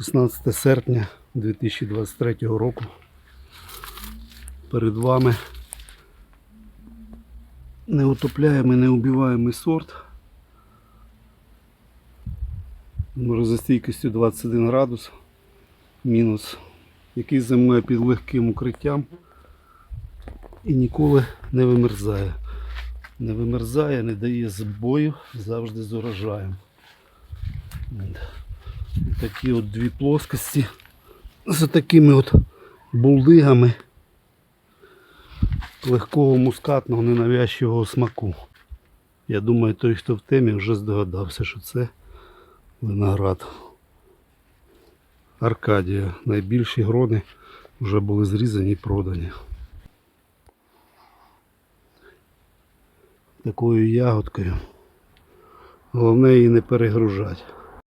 16 серпня 2023 року. Перед вами неутопляємий, неубиваємий сорт. Морозостійкістю 21 градус мінус, який зимує під легким укриттям і ніколи не вимерзає. Не вимерзає, не дає збою, завжди з урожаєм. Такі от дві плоскості з такими от булдигами легкого мускатного ненавязчивого смаку. Я думаю, той, хто в темі, вже здогадався, що це виноград. Аркадія. Найбільші грони вже були зрізані і продані. Такою ягодкою. Головне її не перегружати.